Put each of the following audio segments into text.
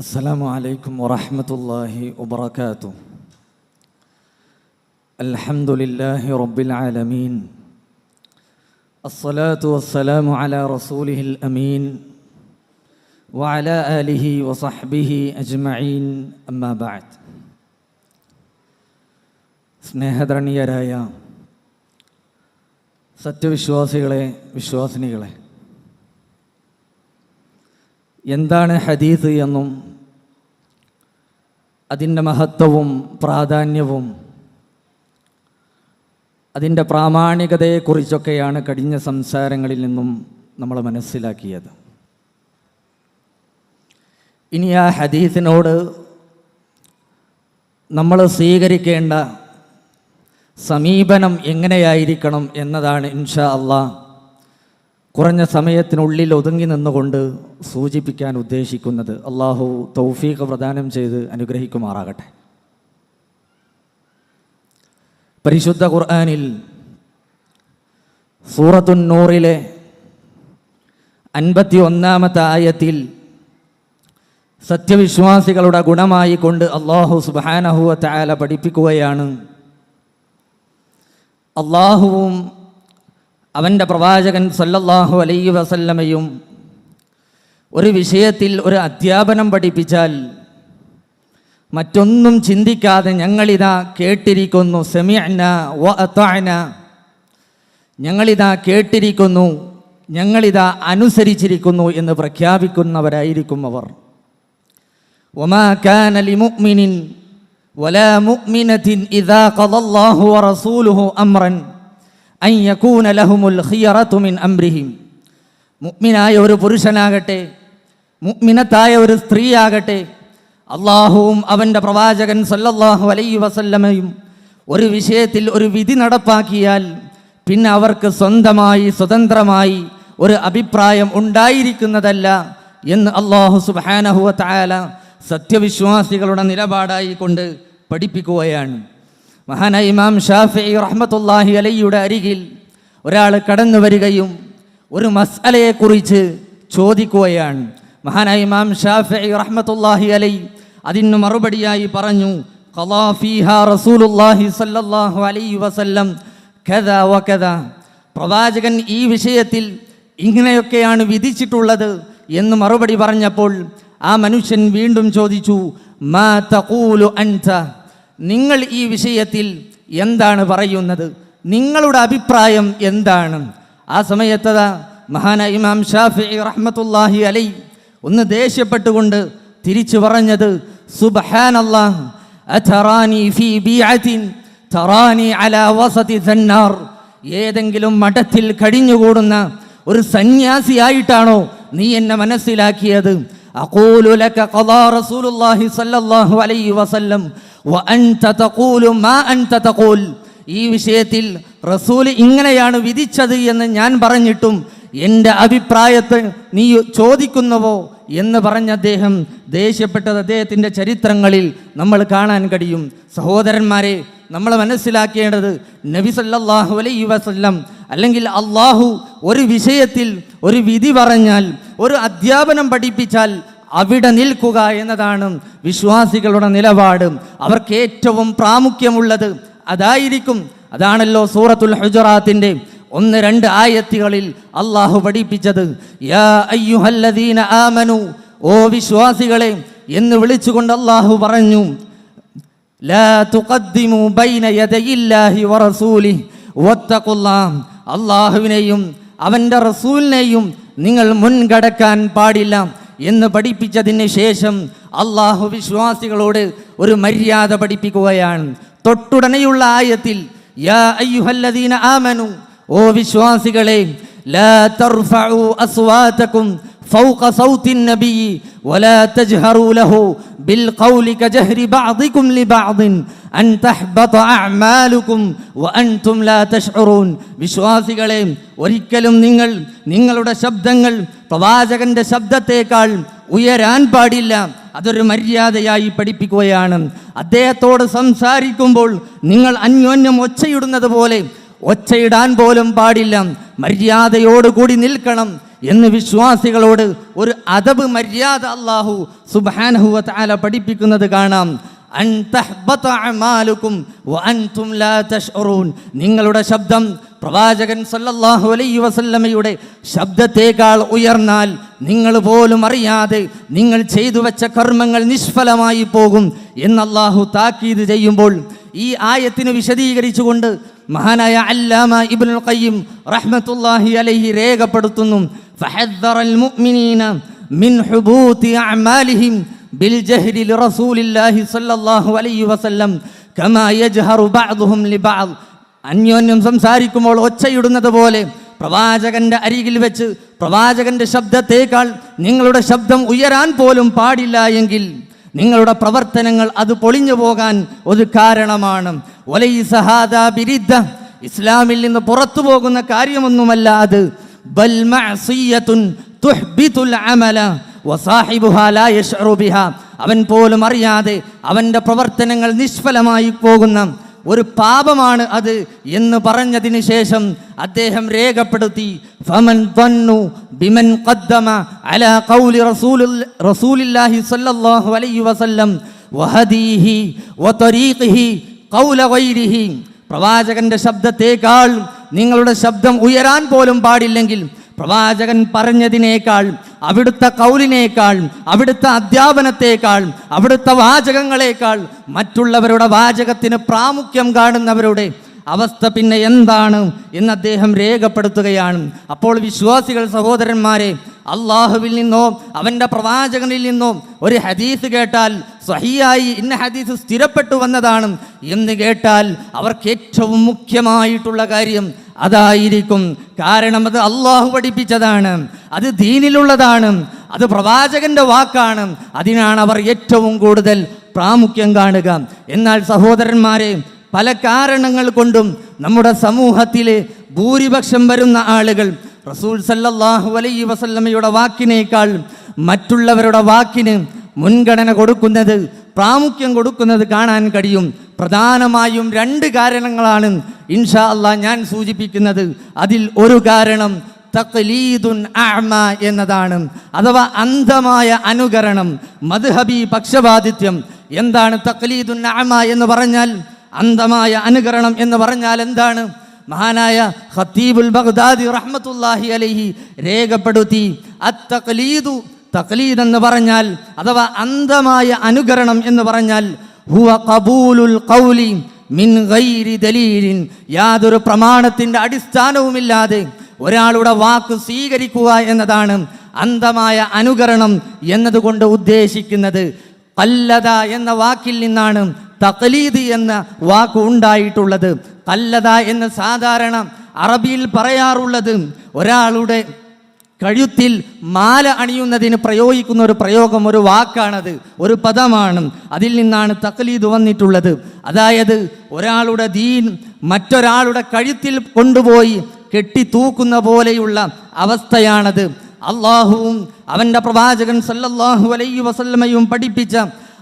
السلام عليكم ورحمة الله وبركاته الحمد لله رب العالمين الصلاة والسلام على رسوله الأمين وعلى آله وصحبه أجمعين أما بعد സ്നേഹധരണീയരായ സത്യവിശ്വാസികളെ വിശ്വാസിനികളെ എന്താണ് ഹദീസ് എന്നും അതിന്റെ മഹത്വവും പ്രാധാന്യവും അതിന്റെ പ്രാമാണികതയെക്കുറിച്ചൊക്കെയാണ് കഴിഞ്ഞ സംസാരങ്ങളിൽ നിന്നും നമ്മൾ മനസ്സിലാക്കിയത്. ഇനി ആ ഹദീസിനോട് നമ്മൾ സ്വീകരിക്കേണ്ട സമീപനം എങ്ങനെയായിരിക്കണം എന്നതാണ് ഇൻഷാ അള്ളാ കുറഞ്ഞ സമയത്തിനുള്ളിൽ ഒതുങ്ങി നിന്നുകൊണ്ട് സൂചിപ്പിക്കാൻ ഉദ്ദേശിക്കുന്നത് അള്ളാഹു തൗഫീഖ് പ്രദാനം ചെയ്ത് അനുഗ്രഹിക്കുമാറാകട്ടെ. പരിശുദ്ധ ഖുർആനിൽ സൂറത്തുന്നൂറിലെ അൻപത്തി ഒന്നാമത്തെ ആയത്തിൽ സത്യവിശ്വാസികളുടെ ഗുണമായി കൊണ്ട് അള്ളാഹു സുബാനഹുവ ചായാല പഠിപ്പിക്കുകയാണ്. അള്ളാഹുവും അവന്റെ പ്രവാചകൻ സല്ലല്ലാഹു അലൈ വസല്ലമയും ഒരു വിഷയത്തിൽ ഒരു അധ്യാപനം പഠിപ്പിച്ചാൽ മറ്റൊന്നും ചിന്തിക്കാതെ ഞങ്ങളിതാ കേട്ടിരിക്കുന്നു സെമിഅന വ അത്താന ഞങ്ങളിതാ കേട്ടിരിക്കുന്നു ഞങ്ങളിതാ അനുസരിച്ചിരിക്കുന്നു എന്ന് പ്രഖ്യാപിക്കുന്നവരായിരിക്കും അവർ. ഒമാ കാനലി വലാ മുഅ്മിനത്തിൻ ഇദാ ഖദല്ലാഹു വറസൂലുഹു അംറൻ. അയ്യക്കൂനലഹുമുൽ മുഗ്മിനായ ഒരു പുരുഷനാകട്ടെ മുഗ്മിനത്തായ ഒരു സ്ത്രീയാകട്ടെ അള്ളാഹുവും അവന്റെ പ്രവാചകൻ സല്ലല്ലാഹു അലൈ വസല്ലമയും ഒരു വിഷയത്തിൽ ഒരു വിധി നടപ്പാക്കിയാൽ പിന്നെ അവർക്ക് സ്വന്തമായി സ്വതന്ത്രമായി ഒരു അഭിപ്രായം ഉണ്ടായിരിക്കുന്നതല്ല എന്ന് അള്ളാഹു സുബാനഹുവ തായാല സത്യവിശ്വാസികളുടെ നിലപാടായിക്കൊണ്ട് പഠിപ്പിക്കുകയാണ്. മഹാനായ ഇമാം ഷാഫി റഹ്മത്തുല്ലാഹി അലയ്യുടെ അരികിൽ ഒരാൾ കടന്നു വരികയും ഒരു മസ്അലയെക്കുറിച്ച് ചോദിക്കുകയാണ്. മഹാന ഇമാം ഷാഫി റഹ്മത്തുല്ലാഹി അലൈ അതിന് മറുപടിയായി പറഞ്ഞു സ്വല്ലല്ലാഹു അലൈഹി വസല്ലം കഥ വ പ്രവാചകൻ ഈ വിഷയത്തിൽ ഇങ്ങനെയൊക്കെയാണ് വിധിച്ചിട്ടുള്ളത് എന്ന് മറുപടി പറഞ്ഞപ്പോൾ ആ മനുഷ്യൻ വീണ്ടും ചോദിച്ചു മാ തഖൂലു അൻത? നിങ്ങൾ ഈ വിഷയത്തിൽ എന്താണ് പറയുന്നത്? നിങ്ങളുടെ അഭിപ്രായം എന്താണ്? ആ സമയത്തതാ മഹാന ഇമാം ഷാഫി റഹ്മത്തുല്ലാഹി അലൈ ഒന്ന് ദേഷ്യപ്പെട്ടുകൊണ്ട് തിരിച്ചു പറഞ്ഞത് ഫീ അലാ സന്നാർ. ഏതെങ്കിലും മഠത്തിൽ കഴിഞ്ഞുകൂടുന്ന ഒരു സന്യാസിയായിട്ടാണോ നീ എന്നെ മനസ്സിലാക്കിയത്? അഖൂലു ലക ഖദാ റസൂലുള്ളാഹി സ്വല്ലല്ലാഹു അലൈഹി വസല്ലം ഈ വിഷയത്തിൽ റസൂൽ ഇങ്ങനെയാണ് വിധിച്ചത് എന്ന് ഞാൻ പറഞ്ഞിട്ടും എന്റെ അഭിപ്രായത്തെ നീ ചോദിക്കുന്നുവോ എന്ന് പറഞ്ഞ അദ്ദേഹം ദേഷ്യപ്പെട്ടത് അദ്ദേഹത്തിന്റെ ചരിത്രങ്ങളിൽ നമ്മൾ കാണാൻ കഴിയും. സഹോദരന്മാരെ നമ്മൾ മനസ്സിലാക്കേണ്ടത് നബി സല്ലല്ലാഹു അലൈഹി വസല്ലം അല്ലെങ്കിൽ അള്ളാഹു ഒരു വിഷയത്തിൽ ഒരു വിധി പറഞ്ഞാൽ ഒരു അധ്യാപനം പഠിപ്പിച്ചാൽ അവിടെ നിൽക്കുക എന്നതാണ് വിശ്വാസികളുടെ നിലപാട്. അവർക്ക് ഏറ്റവും പ്രാമുഖ്യമുള്ളത് അതായിരിക്കും. അതാണല്ലോ സൂറത്തുൽ ഹുജറാത്തിന്റെ ഒന്ന് രണ്ട് ആയത്തികളിൽ അള്ളാഹു പഠിപ്പിച്ചത്. യാ അയ്യുഹല്ലദീന ആമനു. ഓ വിശ്വാസികളെ എന്ന് വിളിച്ചുകൊണ്ട് അള്ളാഹു പറഞ്ഞു ലാ തുഖദ്ദിമു ബൈന അള്ളാഹുവിനെയും അവന്റെ റസൂലിനെയും നിങ്ങൾ മുൻകടക്കാൻ പാടില്ല. എന്ന് പഠിപ്പിച്ചതിന് ശേഷം അള്ളാഹു വിശ്വാസികളോട് ഒരു മര്യാദ പഠിപ്പിക്കുകയാണ് തൊട്ടുടനെയുള്ള ആയത്തിൽ യാ അയ്യുഹല്ലദീന ആമനു ഓ വിശ്വാസികളെ ലാ തർഫഉ അസ്വാതകും فوق صوت النبي ولا تجهروا له بالقول كجهر بعضكم لبعض വിശ്വാസികളെ ഒരിക്കലും നിങ്ങൾ നിങ്ങളുടെ ശബ്ദങ്ങൾ പ്രവാചകന്റെ ശബ്ദത്തേക്കാൾ ഉയരാൻ പാടില്ല. അതൊരു മര്യാദയായി പഠിപ്പിക്കുകയാണ്. അദ്ദേഹത്തോട് സംസാരിക്കുമ്പോൾ നിങ്ങൾ അന്യോന്യം ഒച്ചയിടുന്നത് പോലെ ഒച്ചയിടാൻ പോലും പാടില്ല. മര്യാദയോടുകൂടി നിൽക്കണം എന്ന് വിശ്വാസികളോട് ഒരു അതബ് മര്യാദ അള്ളാഹു സുബാനഹുവ താല പഠിപ്പിക്കുന്നത് കാണാം. നിങ്ങളുടെ ശബ്ദം പ്രവാചകൻ സല്ലല്ലാഹു അലൈ വസല്ലമയുടെ ശബ്ദത്തേക്കാൾ ഉയർന്നാൽ നിങ്ങൾ പോലും അറിയാതെ നിങ്ങൾ ചെയ്തു വെച്ച കർമ്മങ്ങൾ നിഷ്ഫലമായി പോകും എന്ന് അല്ലാഹു താക്കീത് ചെയ്യുമ്പോൾ ഈ ആയത്തിന് വിശദീകരിച്ചുകൊണ്ട് മഹാനായ അല്ലാമ ഇബ്നുൽ ഖയ്യിം റഹ്മത്തുല്ലാഹി അലൈഹി രേഖപ്പെടുത്തുന്നു. മുഅ്മിനീന മിൻ ഹുബൂതി بالجهر لرسول الله صلى الله عليه وسلم كما يجهر بعضهم لبعض അന്യോന്യം സംസാരിക്കുമ്പോൾ ഒച്ചയിടുന്നത് പോലെ പ്രവാചകന്റെ അരികിൽ വെച്ച് പ്രവാചകന്റെ ശബ്ദത്തേക്കാൾ നിങ്ങളുടെ ശബ്ദം ഉയരാൻ പോലും പാടില്ല എങ്കിൽ നിങ്ങളുടെ പ്രവർത്തനങ്ങൾ അത് പൊളിഞ്ഞു പോകാൻ ഒരു കാരണമാണ് ഒലൈസ ഹാദാ ബിരിദ്ദ. ഇസ്ലാമിൽ നിന്ന് പുറത്തു പോകുന്ന കാര്യമൊന്നുമല്ല അത് ബൽ മഅസിയ്യത്തുൻ തുഹ്ബിതുൽ അമല അവൻ പോലും അറിയാതെ അവന്റെ പ്രവർത്തനങ്ങൾ നിഷ്ഫലമായി പോകുന്ന ഒരു പാപമാണ് അത് എന്ന് പറഞ്ഞതിന് ശേഷം അദ്ദേഹം രേഖപ്പെടുത്തി ഫമൻ തന്നു ബിമൻ ഖദ്ദമ അലാ ഖൗലി റസൂലുൽ റസൂലില്ലാഹി സ്വല്ലല്ലാഹു അലൈഹി വസല്ലം വഹദീഹി വതരീഖിഹി ഖൗല ഗൈരിഹി. പ്രവാചകന്റെ ശബ്ദത്തേക്കാൾ നിങ്ങളുടെ ശബ്ദം ഉയരാൻ പോലും പാടില്ലെങ്കിൽ പ്രവാചകൻ പറഞ്ഞതിനേക്കാൾ അവിടുത്തെ കൗലിനേക്കാൾ അവിടുത്തെ അധ്യാപനത്തേക്കാൾ അവിടുത്തെ വാചകങ്ങളേക്കാൾ മറ്റുള്ളവരുടെ വാചകത്തിന് പ്രാമുഖ്യം കാണുന്നവരുടെ അവസ്ഥ പിന്നെ എന്താണ് എന്ന് അദ്ദേഹം രേഖപ്പെടുത്തുകയാണ്. അപ്പോൾ വിശ്വാസികൾ സഹോദരന്മാരെ അള്ളാഹുവിൽ നിന്നോ അവന്റെ പ്രവാചകനിൽ നിന്നോ ഒരു ഹദീസ് കേട്ടാൽ സഹിയായി ഇന്ന ഹദീസ് സ്ഥിരപ്പെട്ടു വന്നതാണ് എന്ന് കേട്ടാൽ അവർക്ക് ഏറ്റവും മുഖ്യമായിട്ടുള്ള കാര്യം അതായിരിക്കും. കാരണം അത് അള്ളാഹു പഠിപ്പിച്ചതാണ്. അത് ദീനിലുള്ളതാണ്. അത് പ്രവാചകന്റെ വാക്കാണ്. അതിനാണ് അവർ ഏറ്റവും കൂടുതൽ പ്രാമുഖ്യം കാണുക. എന്നാൽ സഹോദരന്മാരെ പല കാരണങ്ങൾ കൊണ്ടും നമ്മുടെ സമൂഹത്തിലെ ഭൂരിപക്ഷം വരുന്ന ആളുകൾ റസൂൽ സല്ലാഹു അലൈ വസല്ലമയുടെ വാക്കിനേക്കാൾ മറ്റുള്ളവരുടെ വാക്കിന് മുൻഗണന കൊടുക്കുന്നത് പ്രാമുഖ്യം കൊടുക്കുന്നത് കാണാൻ കഴിയും. പ്രധാനമായും രണ്ട് കാരണങ്ങളാണ് ഇൻഷാ അള്ളാഹ് ഞാൻ സൂചിപ്പിക്കുന്നത്. അതിൽ ഒരു കാരണം തഖ്ലീദുൻ അഅമ എന്നതാണ്. അഥവാ അന്ധമായ അനുകരണം മദ്ഹബി പക്ഷപാതിത്യം. എന്താണ് തഖ്ലീദുൻ അഅമ എന്ന് പറഞ്ഞാൽ? അന്ധമായ അനുകരണം എന്ന് പറഞ്ഞാൽ എന്താണ്? മഹാനായ ഖത്തീബുൽ ബഗ്ദാദി റഹ്മത്തുല്ലാഹി അലൈഹി രേഖപ്പെടുത്തി അത്തക്ലീദു തഖ്ലീദ് എന്ന് പറഞ്ഞാൽ അഥവാ അന്ധമായ അനുകരണം എന്ന് പറഞ്ഞാൽ ഹുവ ഖബൂലുൽ ഖൗലി മിൻ ഗൈരി ദലീലിൻ. യാതൊരു പ്രമാണത്തിന്റെ അടിസ്ഥാനവുമില്ലാതെ ഒരാളുടെ വാക്ക് സ്വീകരിക്കുക എന്നതാണ് അന്ധമായ അനുകരണം എന്നതുകൊണ്ട് ഉദ്ദേശിക്കുന്നത്. കല്ലത എന്ന വാക്കിൽ നിന്നാണ് തഖലീദ് എന്ന വാക്ക് ഉണ്ടായിട്ടുള്ളത്. കല്ലത എന്ന് സാധാരണ അറബിയിൽ പറയാറുള്ളത് ഒരാളുടെ കഴുത്തിൽ മാല അണിയുന്നതിന് പ്രയോഗിക്കുന്ന ഒരു പ്രയോഗം ഒരു വാക്കാണത് ഒരു പദമാണ്. അതിൽ നിന്നാണ് തക്ലീദ് വന്നിട്ടുള്ളത്. അതായത് ഒരാളുടെ ദീൻ മറ്റൊരാളുടെ കഴുത്തിൽ കൊണ്ടുപോയി കെട്ടി തൂക്കുന്ന പോലെയുള്ള അവസ്ഥയാണത്. അള്ളാഹുവും അവന്റെ പ്രവാചകൻ സല്ലല്ലാഹു അലൈഹി വസല്ലമയും പഠിപ്പിച്ച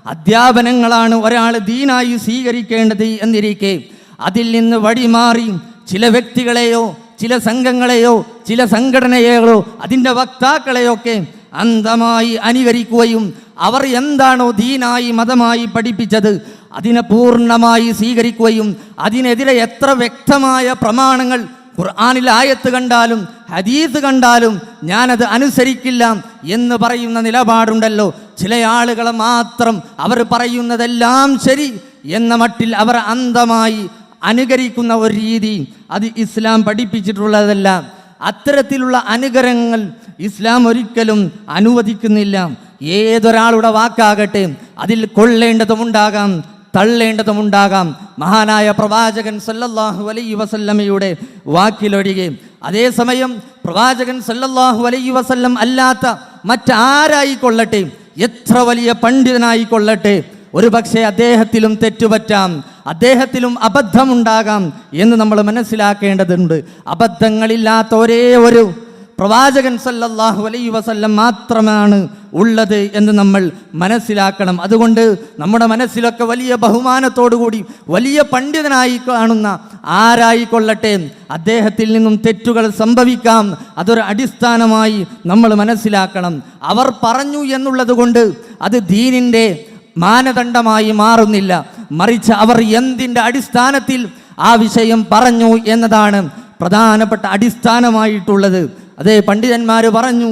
അധ്യാപനങ്ങളാണ് ഒരാൾ ദീനായി സ്വീകരിക്കേണ്ടത് എന്നിരിക്കെ. അതിൽ നിന്ന് വഴിമാറി ചില വ്യക്തികളെയോ ചില സംഘങ്ങളെയോ ചില സംഘടനയെയോ അതിന്റെ വക്താക്കളെയൊക്കെ അന്ധമായി അനുകരിക്കുകയും അവർ എന്താണോ ദീനായി മതമായി പഠിപ്പിച്ചത് അതിനെ പൂർണമായി സ്വീകരിക്കുകയും അതിനെതിരെ എത്ര വ്യക്തമായ പ്രമാണങ്ങൾ ഖുർആാനിൽ ആയത്ത് കണ്ടാലും ഹദീസ് കണ്ടാലും ഞാനത് അനുസരിക്കില്ല എന്ന് പറയുന്ന നിലപാടുണ്ടല്ലോ. ചില ആളുകളെ മാത്രം അവർ പറയുന്നതെല്ലാം ശരി എന്ന മട്ടിൽ അവർ അന്ധമായി അനുകരിക്കുന്ന ഒരു രീതി അത് ഇസ്ലാം പഠിപ്പിച്ചിട്ടുള്ളതല്ല. അത്തരത്തിലുള്ള അനുകരങ്ങൾ ഇസ്ലാം ഒരിക്കലും അനുവദിക്കുന്നില്ല. ഏതൊരാളുടെ വാക്കാകട്ടെ അതിൽ കൊള്ളേണ്ടതുമുണ്ടാകാം തള്ളേണ്ടതുമുണ്ടാകാം മഹാനായ പ്രവാചകൻ സല്ലല്ലാഹു അലൈ വസല്ലമയുടെ വാക്കിലൊഴികെ. അതേസമയം പ്രവാചകൻ സല്ലല്ലാഹു അലൈ വസല്ലം അല്ലാത്ത മറ്റാരായിക്കൊള്ളട്ടെ? എത്ര വലിയ പണ്ഡിതനായിക്കൊള്ളട്ടെ? ഒരു പക്ഷേ അദ്ദേഹത്തിലും തെറ്റുപറ്റാം അദ്ദേഹത്തിലും അബദ്ധമുണ്ടാകാം എന്ന് നമ്മൾ മനസ്സിലാക്കേണ്ടതുണ്ട്. അബദ്ധങ്ങളില്ലാത്ത ഒരേ ഒരു പ്രവാചകൻ സല്ലല്ലാഹു അലൈ വസല്ലം മാത്രമാണ് ഉള്ളത് എന്ന് നമ്മൾ മനസ്സിലാക്കണം. അതുകൊണ്ട് നമ്മുടെ മനസ്സിലൊക്കെ വലിയ ബഹുമാനത്തോടുകൂടി വലിയ പണ്ഡിതനായി കാണുന്ന ആരായിക്കൊള്ളട്ടെ അദ്ദേഹത്തിൽ നിന്നും തെറ്റുകൾ സംഭവിക്കാം അതൊരു അടിസ്ഥാനമായി നമ്മൾ മനസ്സിലാക്കണം. അവർ പറഞ്ഞു എന്നുള്ളത് കൊണ്ട് അത് ദീനിന്റെ മാനദണ്ഡമായി മാറുന്നില്ല. മറിച്ച് അവർ എന്തിന്റെ അടിസ്ഥാനത്തിൽ ആ വിഷയം പറഞ്ഞു എന്നതാണ് പ്രധാനപ്പെട്ട അടിസ്ഥാനമായിട്ടുള്ളത്. അതേ പണ്ഡിതന്മാർ പറഞ്ഞു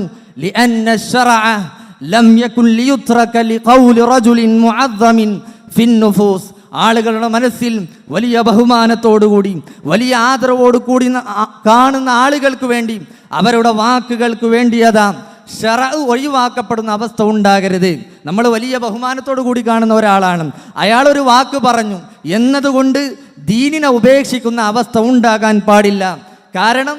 ആളുകളുടെ മനസ്സിൽ വലിയ ബഹുമാനത്തോടുകൂടി വലിയ ആദരവോടുകൂടി കാണുന്ന ആളുകൾക്ക് വേണ്ടി അവരുടെ വാക്കുകൾക്ക് വേണ്ടിയതാണ് ഷറ ഒഴിവാക്കപ്പെടുന്ന അവസ്ഥ ഉണ്ടാകരുത്. നമ്മൾ വലിയ ബഹുമാനത്തോടു കൂടി കാണുന്ന ഒരാളാണ്. അയാൾ ഒരു വാക്ക് പറഞ്ഞു. എന്നതുകൊണ്ട് ദീനിനെ ഉപേക്ഷിക്കുന്ന അവസ്ഥ ഉണ്ടാകാൻ പാടില്ല. കാരണം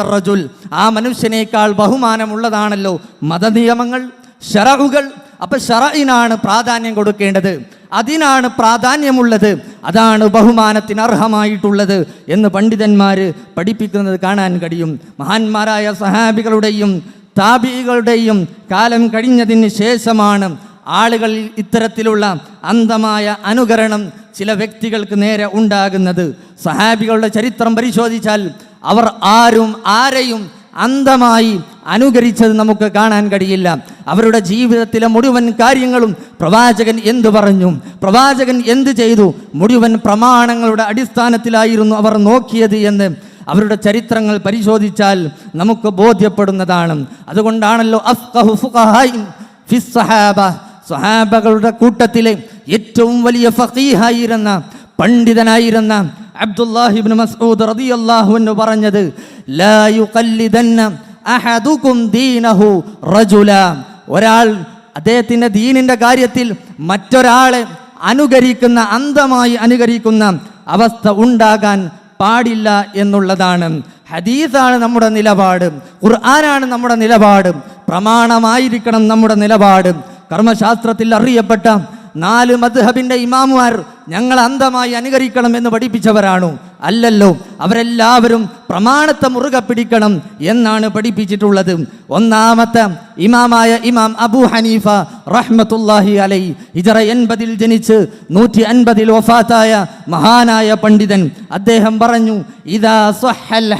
റജുൽ. ആ മനുഷ്യനേക്കാൾ ബഹുമാനമുള്ളതാണല്ലോ മതനിയമങ്ങൾ ഷറഉകൾ. അപ്പൊ ഷറയിനാണ് പ്രാധാന്യം കൊടുക്കേണ്ടത്. അതിനാണ് പ്രാധാന്യമുള്ളത്. അതാണ് ബഹുമാനത്തിന് അർഹമായിട്ടുള്ളത് എന്ന് പണ്ഡിതന്മാർ പഠിപ്പിക്കുന്നത് കാണാൻ കഴിയും. മഹാന്മാരായ സഹാബികളുടെയും താബികളുടെയും കാലം കഴിഞ്ഞതിന് ശേഷമാണ് ആളുകൾ ഇത്തരത്തിലുള്ള അന്ധമായ അനുകരണം ചില വ്യക്തികൾക്ക് നേരെ ഉണ്ടാകുന്നത്. സഹാബികളുടെ ചരിത്രം പരിശോധിച്ചാൽ അവർ ആരും ആരെയും അന്ധമായി അനുകരിച്ചത് നമുക്ക് കാണാൻ കഴിയില്ല. അവരുടെ ജീവിതത്തിലെ മുഴുവൻ കാര്യങ്ങളും പ്രവാചകൻ എന്തു പറഞ്ഞു? പ്രവാചകൻ എന്ത് ചെയ്തു? മുഴുവൻ പ്രമാണങ്ങളുടെ അടിസ്ഥാനത്തിലായിരുന്നു അവർ നോക്കിയത് എന്ന് അവരുടെ ചരിത്രങ്ങൾ പരിശോധിച്ചാൽ നമുക്ക് ബോധ്യപ്പെടുന്നതാണ്. അതുകൊണ്ടാണല്ലോ സഹാബകളുടെ കൂട്ടത്തിലെ ഏറ്റവും വലിയ ഫീഹായിരുന്ന പണ്ഡിതനായിരുന്ന പറഞ്ഞത് ലാ യുഖല്ലിദന്ന ദീനഹു റജുല. ഒരാൾ അദ്ദേഹത്തിന്റെ ദീനിന്റെ കാര്യത്തിൽ മറ്റൊരാളെ അനുകരിക്കുന്ന അന്ധമായി അനുകരിക്കുന്ന അവസ്ഥ ഉണ്ടാകാൻ പാടില്ല എന്നുള്ളതാണ്. ഹദീസാണ് നമ്മുടെ നിലപാട്. ഖുർആനാണ് നമ്മുടെ നിലപാട്. പ്രമാണമായിരിക്കണം നമ്മുടെ നിലപാട്. കർമ്മശാസ്ത്രത്തിൽ അറിയപ്പെട്ട നാല് മദ്ഹബിന്റെ ഇമാമുമാർ ഞങ്ങൾ അന്ധമായി അനുകരിക്കണം എന്ന് പഠിപ്പിച്ചവരാണു. അല്ലല്ലോ അവരെല്ലാവരും പ്രമാണത്തെ മുറുകെ പിടിക്കണം എന്നാണ് പഠിപ്പിച്ചിട്ടുള്ളത്. ഒന്നാമത്തെ ഇമാമായ ഇമാം അബു ഹനീഫ റഹ്മത്തുല്ലാഹി അലൈ ഇജറ എൺപതിൽ ജനിച്ച് നൂറ്റി അൻപതിൽ വഫാത്തായ മഹാനായ പണ്ഡിതൻ. അദ്ദേഹം പറഞ്ഞു സ്വഹൽ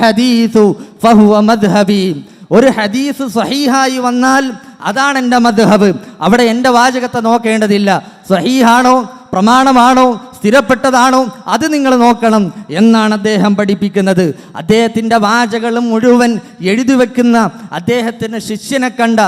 ഫഹുവ മദ്ഹബി. ഒരു ഹദീസ് സഹീഹായി വന്നാൽ അതാണ് എന്റെ മദ്ഹബ്. അവിടെ എന്റെ വാചകത്തെ നോക്കേണ്ടതില്ല. സഹീഹാണോ? പ്രമാണമാണോ? സ്ഥിരപ്പെട്ടതാണോ? അത് നിങ്ങൾ നോക്കണം എന്നാണ് അദ്ദേഹം പഠിപ്പിക്കുന്നത്. അദ്ദേഹത്തിന്റെ വാചകളും മുഴുവൻ എഴുതി വെക്കുന്ന അദ്ദേഹത്തിന്റെ ശിഷ്യനെ കണ്ട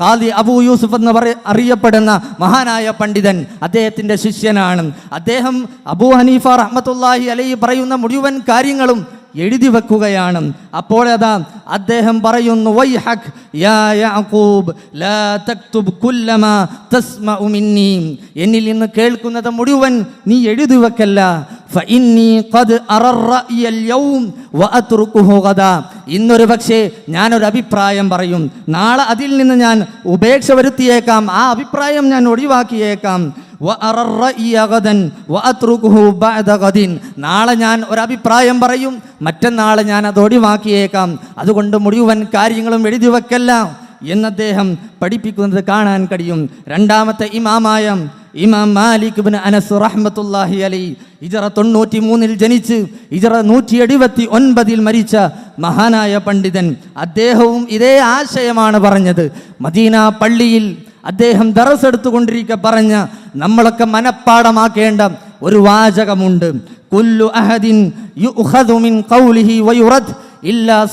ഖാദി അബൂ യൂസുഫ് എന്ന് പറ അറിയപ്പെടുന്ന മഹാനായ പണ്ഡിതൻ അദ്ദേഹത്തിന്റെ ശിഷ്യനാണ്. അദ്ദേഹം അബൂ ഹനീഫ റഹ്മത്തുല്ലാഹി അലൈ പറയുന്ന മുഴുവൻ കാര്യങ്ങളും എഴുതി വെക്കുകയാണ്. അപ്പോഴതാ അദ്ദേഹം പറയുന്നു വൈഹക് യാ യാഖൂബ് ലാ തക്തുബ് കുല്ലമാ തസ്മഉ മിന്നി. എന്നിൽ നിന്ന് കേൾക്കുന്നത് മുഴുവൻ നീ എഴുതി വെക്കല്ല. ഫഇന്നി ഖദ് അറ റഅയ അൽയൗം വഅത്റുകുഹു ഗദാ ഇന്നൊരു പക്ഷേ ഞാനൊരു അഭിപ്രായം പറയും. നാളെ അതിൽ നിന്ന് ഞാൻ ഉപേക്ഷ വരുത്തിയേക്കാം. ആ അഭിപ്രായം ഞാൻ ഒഴിവാക്കിയേക്കാം. നാളെ ഞാൻ ഒരു അഭിപ്രായം പറയും മറ്റന്നാളെ ഞാൻ അത് ഒഴിവാക്കിയേക്കാം. അതുകൊണ്ട് മുഴുവൻ കാര്യങ്ങളും എഴുതി വെക്കല്ല എന്ന് അദ്ദേഹം പഠിപ്പിക്കുന്നത് കാണാൻ കഴിയും. രണ്ടാമത്തെ ഇമാമായ ഇമാം മാലിക് ബിൻ അനസ് റഹ്മത്തുല്ലാഹി അലി ഇജറ തൊണ്ണൂറ്റി മൂന്നിൽ ജനിച്ച് ഇജറ നൂറ്റി എഴുപത്തി ഒൻപതിൽ മരിച്ച മഹാനായ പണ്ഡിതൻ അദ്ദേഹവും ഇതേ ആശയമാണ് പറഞ്ഞത്. മദീന പള്ളിയിൽ അദ്ദേഹം ദറസെടുത്തുകൊണ്ടിരിക്കെ പറഞ്ഞ നമ്മളൊക്കെ മനഃപ്പാടമാക്കേണ്ട ഒരു വാചകമുണ്ട്. കുല്ലു അഹദിൻ വയുറദ് ഇല്ലാ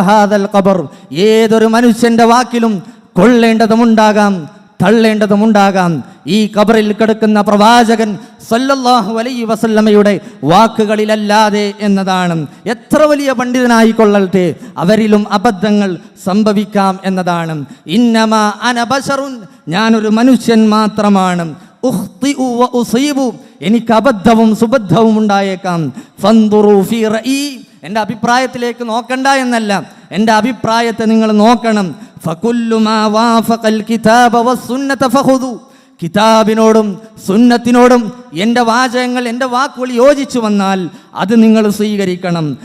ഹാദൽ ഖബർ. ഏതൊരു മനുഷ്യന്റെ വാക്കിലും കൊള്ളേണ്ടതുമുണ്ടാകാം. തള്ളേണ്ടതുമുണ്ടാകാം. ഈ കബറിൽ കിടക്കുന്ന പ്രവാചകൻ സല്ലല്ലാഹു അലൈ വസല്ലമയുടെ വാക്കുകളിലല്ലാതെ എന്നതാണ്. എത്ര വലിയ പണ്ഡിതനായിക്കൊള്ളട്ടെ അവരിലും അബദ്ധങ്ങൾ സംഭവിക്കാം എന്നതാണ്. ഇന്നമ അനബശറുൻ ഞാനൊരു മനുഷ്യൻ മാത്രമാണ്. എനിക്ക് അബദ്ധവും സുബദ്ധവും ഉണ്ടായേക്കാം. എന്റെ അഭിപ്രായത്തിലേക്ക് നോക്കണ്ട എന്നല്ല. എന്റെ അഭിപ്രായത്തെ നിങ്ങൾ നോക്കണം. കിതാബിനോടും സുന്നത്തിനോടും എന്റെ വാചകങ്ങൾ എന്റെ വാക്കുകൾ യോജിച്ചു വന്നാൽ അത് നിങ്ങൾ സ്വീകരിക്കണം.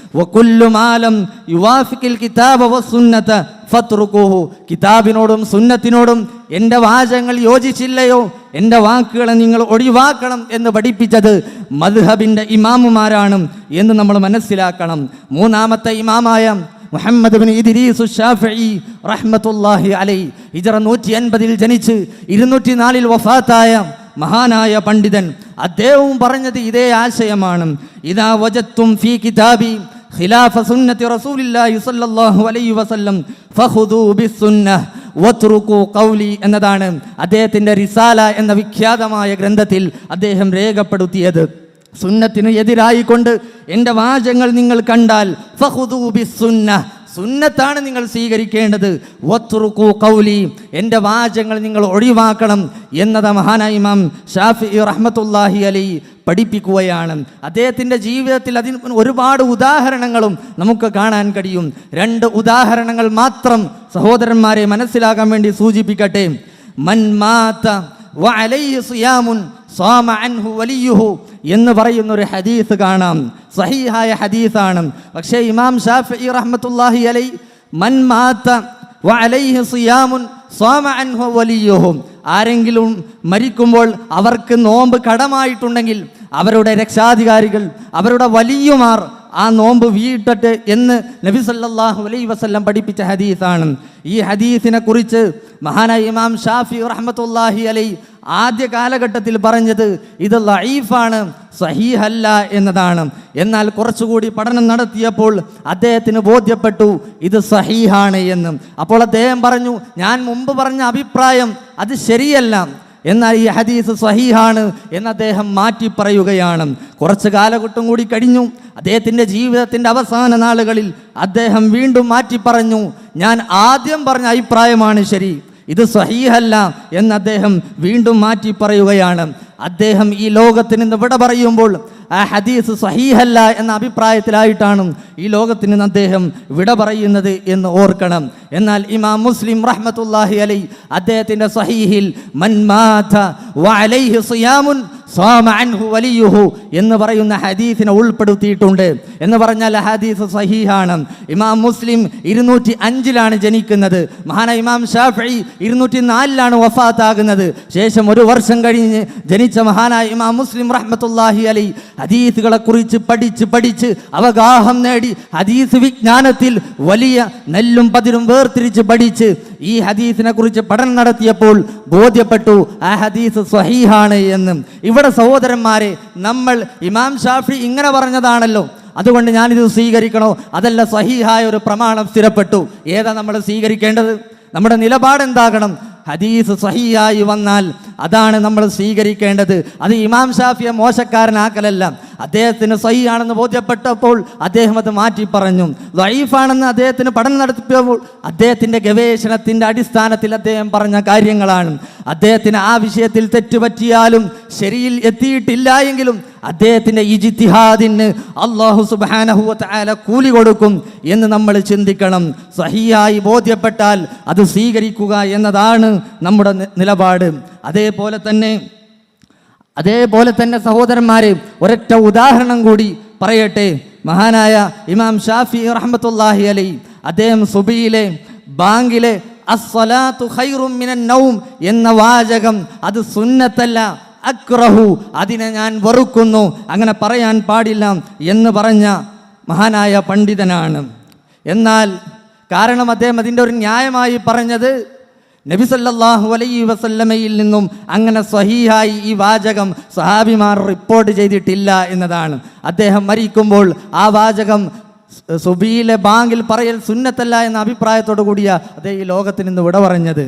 കിതാബിനോടും സുന്നത്തിനോടും എന്റെ വാചകങ്ങൾ യോജിച്ചില്ലയോ? എന്റെ വാക്കുകളെ നിങ്ങൾ ഒഴിവാക്കണം എന്ന് പഠിപ്പിച്ചത് മദ്ഹബിന്റെ ഇമാമുമാരാണ് എന്ന് നമ്മൾ മനസ്സിലാക്കണം. മൂന്നാമത്തെ ഇമാമായ മുഹമ്മദ് ബിൻ ഇദ്രീസ് ഷാഫിഈ റഹ്മത്തുള്ളാഹി അലൈ. ഹിജറ നൂറ്റി അൻപതിൽ ജനിച്ച് ഇരുന്നൂറ്റി നാലിൽ വഫാത്തായ മഹാനായ പണ്ഡിതൻ. അദ്ദേഹവും പറഞ്ഞത് ഇതേ ആശയമാണ്. ഇതാ വജത്തും ഫീ കിതാബി ഖിലാഫ സുന്നത്തി റസൂലില്ലാഹി സ്വല്ലല്ലാഹു അലൈഹി വസല്ലം ഫഖുദു ബിസ്സുന്ന വത്രുകു ഖൗലി എന്നതാണ് അദ്ദേഹത്തിന്റെ റിസാല എന്ന വിഖ്യാതമായ ഗ്രന്ഥത്തിൽ അദ്ദേഹം രേഖപ്പെടുത്തിയത്. സുന്നത്തിന് എതിരായിക്കൊണ്ട് എന്റെ വാചങ്ങൾ നിങ്ങൾ കണ്ടാൽ ഫഹുദൂബി സുന്ന സുന്നത്താണ് നിങ്ങൾ സ്വീകരിക്കേണ്ടത്. വത്റുകു കൗലി എന്റെ വാചങ്ങൾ നിങ്ങൾ ഒഴിവാക്കണം എന്നത് മഹാനായ ഇമാം ഷാഫി റഹ്മത്തുല്ലാഹി അലി പഠിപ്പിക്കുകയാണ്. അദ്ദേഹത്തിന്റെ ജീവിതത്തിൽ അതിന് ഒരുപാട് ഉദാഹരണങ്ങളും നമുക്ക് കാണാൻ കഴിയും. രണ്ട് ഉദാഹരണങ്ങൾ മാത്രം സഹോദരന്മാരെ മനസ്സിലാക്കാൻ വേണ്ടി സൂചിപ്പിക്കട്ടെ. മൻ എന്ന് പറയുന്ന ഒരു ഹദീസ് കാണാം. സഹീഹായ ഹദീസാണ്. പക്ഷേ ഇമാം ഷാഫി റഹ്മത്തുല്ലാഹി അലൈ മൻ മാത്ത വഅലൈഹി സിയാമുൻ സ്വാമ അൻഹു വലിയുഹു. ആരെങ്കിലും മരിക്കുമ്പോൾ അവർക്ക് നോമ്പ് കടമായിട്ടുണ്ടെങ്കിൽ അവരുടെ രക്ഷാധികാരികൾ അവരുടെ വലിയുമാർ ആ നോമ്പ് വീട്ടട്ടെ എന്ന് നബി സല്ലല്ലാഹു അലൈഹി വസല്ലം പഠിപ്പിച്ച ഹദീസാണ്. ഈ ഹദീസിനെ കുറിച്ച് മഹാനായ ഇമാം ഷാഫി റഹ്മത്തുല്ലാഹി അലൈ ആദ്യ കാലഘട്ടത്തിൽ പറഞ്ഞത് ഇത് ലൈഫാണ് സഹീഹല്ല എന്നതാണ്. എന്നാൽ കുറച്ചുകൂടി പഠനം നടത്തിയപ്പോൾ അദ്ദേഹത്തിന് ബോധ്യപ്പെട്ടു ഇത് സഹീഹാണ് എന്നും. അപ്പോൾ അദ്ദേഹം പറഞ്ഞു ഞാൻ മുമ്പ് പറഞ്ഞ അഭിപ്രായം അത് ശരിയല്ല. എന്നാൽ ഈ ഹദീസ് സഹീഹാണ് എന്ന് അദ്ദേഹം മാറ്റി പറയുകയാണ്. കുറച്ച് കാലഘട്ടം കൂടി കഴിഞ്ഞു. അദ്ദേഹത്തിന്റെ ജീവിതത്തിന്റെ അവസാന നാളുകളിൽ അദ്ദേഹം വീണ്ടും മാറ്റി പറഞ്ഞു. ഞാൻ ആദ്യം പറഞ്ഞ അഭിപ്രായമാണ് ശരി. ഇത് സഹീഹല്ല എന്ന് അദ്ദേഹം വീണ്ടും മാറ്റി പറയുകയാണ്. അദ്ദേഹം ഈ ലോകത്തിന് നിന്ന് വിട പറയുമ്പോൾ ആ ഹദീസ് സഹീഹല്ല എന്ന അഭിപ്രായത്തിലായിട്ടാണ് ഈ ലോകത്തിന് അദ്ദേഹം വിട പറയുന്നത് എന്ന് ഓർക്കണം. എന്നാൽ ഇമാം മുസ്ലിം റഹ്മത്തുല്ലാഹി അലൈ അദ്ദേഹത്തിന്റെ സഹീഹിൽ മൻ മാത വഅലൈഹി സിയാമുൻ വലിയുഹു എന്ന് പറയുന്ന ഹദീസിനെ ഉൾപ്പെടുത്തിയിട്ടുണ്ട്. എന്ന് പറഞ്ഞാൽ ഹദീസ് സഹീഹാണ്. ഇമാം മുസ്ലിം ഇരുന്നൂറ്റി അഞ്ചിലാണ് ജനിക്കുന്നത്. മഹാന ഇമാം ഷാഫി ഇരുന്നൂറ്റി നാലിലാണ് വഫാത്താകുന്നത്. ശേഷം ഒരു വർഷം കഴിഞ്ഞ് ജനിച്ച മഹാനായ ഇമാം മുസ്ലിം റഹ്മത്തുല്ലാഹി അലി ഹദീസുകളെ കുറിച്ച് പഠിച്ച് പഠിച്ച് അവഗാഹം നേടി ഹദീസ് വിജ്ഞാനത്തിൽ വലിയ നെല്ലും പതിരും വേർതിരിച്ച് പഠിച്ച് ഈ ഹദീസിനെ കുറിച്ച് പഠനം നടത്തിയപ്പോൾ ബോധ്യപ്പെട്ടു ആ ഹദീസ് സ്വഹീഹാണ് എന്നും. ഇവിടെ സഹോദരന്മാരെ നമ്മൾ ഇമാം ഷാഫി ഇങ്ങനെ പറഞ്ഞതാണല്ലോ. അതുകൊണ്ട് ഞാനിത് സ്വീകരിക്കണോ? അതല്ല സഹീഹായ ഒരു പ്രമാണം സ്ഥിരപ്പെട്ടു. ഏതാ നമ്മൾ സ്വീകരിക്കേണ്ടത്? നമ്മുടെ നിലപാട് എന്താകണം ഹദീസ് സഹിയായി വന്നാൽ അതാണ് നമ്മൾ സ്വീകരിക്കേണ്ടത്. അത് ഇമാം ഷാഫിയെ മോശക്കാരനാക്കലല്ല. അദ്ദേഹത്തിന് സഹിയാണെന്ന് ബോധ്യപ്പെട്ടപ്പോൾ അദ്ദേഹം അത് മാറ്റി പറഞ്ഞു. ലൈഫാണെന്ന് അദ്ദേഹത്തിന് പഠനം നടത്തിയപ്പോൾ അദ്ദേഹത്തിന്റെ ഗവേഷണത്തിന്റെ അടിസ്ഥാനത്തിൽ അദ്ദേഹം പറഞ്ഞ കാര്യങ്ങളാണ്. അദ്ദേഹത്തിന് ആ വിഷയത്തിൽ തെറ്റുപറ്റിയാലും ശരിയിൽ എത്തിയിട്ടില്ല എങ്കിലും അദ്ദേഹത്തിന്റെ ഇജിത്തിഹാദിന് അള്ളാഹു സുബാനഹുവത്ത് തആല കൂലി കൊടുക്കും എന്ന് നമ്മൾ ചിന്തിക്കണം. സഹിയായി ബോധ്യപ്പെട്ടാൽ അത് സ്വീകരിക്കുക എന്നതാണ് നമ്മുടെ നിലപാട്. അതേപോലെ തന്നെ അതേപോലെ തന്നെ സഹോദരന്മാരെ ഒരൊറ്റ ഉദാഹരണം കൂടി പറയട്ടെ. മഹാനായ ഇമാം ഷാഫി റഹ്മത്തുല്ലാഹി അലൈ അദ്ദേഹം സുബിയിലെ ബാങ്കിലെ അസ്വലാത്തു ഖൈറും നൗം എന്ന വാചകം അത് സുന്നത്തല്ല അക്റഹു അതിനെ ഞാൻ വെറുക്കുന്നു അങ്ങനെ പറയാൻ പാടില്ല എന്ന് പറഞ്ഞ മഹാനായ പണ്ഡിതനാണ്. എന്നാൽ കാരണം അദ്ദേഹം അതിന്റെ ഒരു ന്യായമായി പറഞ്ഞത് നബി സല്ലല്ലാഹു അലൈഹി വസല്ലമയിൽ നിന്നും അങ്ങനെ സ്വഹീഹായി ഈ വാചകം സഹാബിമാർ റിപ്പോർട്ട് ചെയ്തിട്ടില്ല എന്നതാണ്. അദ്ദേഹം മരിക്കുമ്പോൾ ആ വാചകം സുബിയിലെ ബാങ്കിൽ പറയൽ സുന്നത്തല്ല എന്ന അഭിപ്രായത്തോടു കൂടിയ അദ്ദേഹം ഈ ലോകത്തിൽ നിന്ന് വിട പറഞ്ഞത്.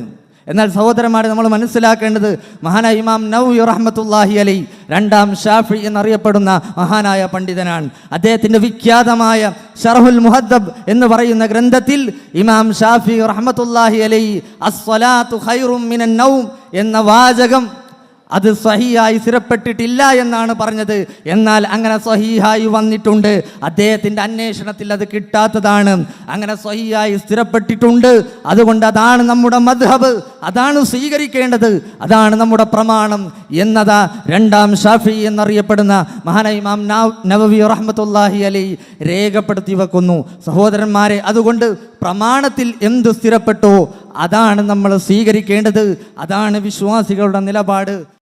എന്നാൽ സഹോദരന്മാരെ നമ്മൾ മനസ്സിലാക്കേണ്ടത് മഹാനായ ഇമാം നൗ റഹ്മത്തുല്ലാഹി അലി രണ്ടാം ഷാഫി എന്നറിയപ്പെടുന്ന മഹാനായ പണ്ഡിതനാണ്. അദ്ദേഹത്തിന്റെ വിഖ്യാതമായ ഷർഹുൽ മുഹദ്ദബ് എന്ന് പറയുന്ന ഗ്രന്ഥത്തിൽ ഇമാം ഷാഫി റഹ്മത്തുല്ലാഹി അലൈ അസ്വലാത്തു ഖൈറും മിനൻ നൗം എന്ന വാചകം അത് സഹിയായി സ്ഥിരപ്പെട്ടിട്ടില്ല എന്നാണ് പറഞ്ഞത്. എന്നാൽ അങ്ങനെ സഹിയായി വന്നിട്ടുണ്ട്. അദ്ദേഹത്തിന്റെ അന്വേഷണത്തിൽ അത് കിട്ടാത്തതാണ്. അങ്ങനെ സഹിയായി സ്ഥിരപ്പെട്ടിട്ടുണ്ട്. അതുകൊണ്ട് അതാണ് നമ്മുടെ മദ്ഹബ്. അതാണ് സ്വീകരിക്കേണ്ടത്. അതാണ് നമ്മുടെ പ്രമാണം എന്നതാ രണ്ടാം ഷാഫി എന്നറിയപ്പെടുന്ന മഹാനൈമാം നവവി റഹ്മത്തുല്ലാഹി അലി രേഖപ്പെടുത്തി വെക്കുന്നു. സഹോദരന്മാരെ അതുകൊണ്ട് പ്രമാണത്തിൽ എന്ത് സ്ഥിരപ്പെട്ടോ അതാണ് നമ്മൾ സ്വീകരിക്കേണ്ടത്. അതാണ് വിശ്വാസികളുടെ നിലപാട്.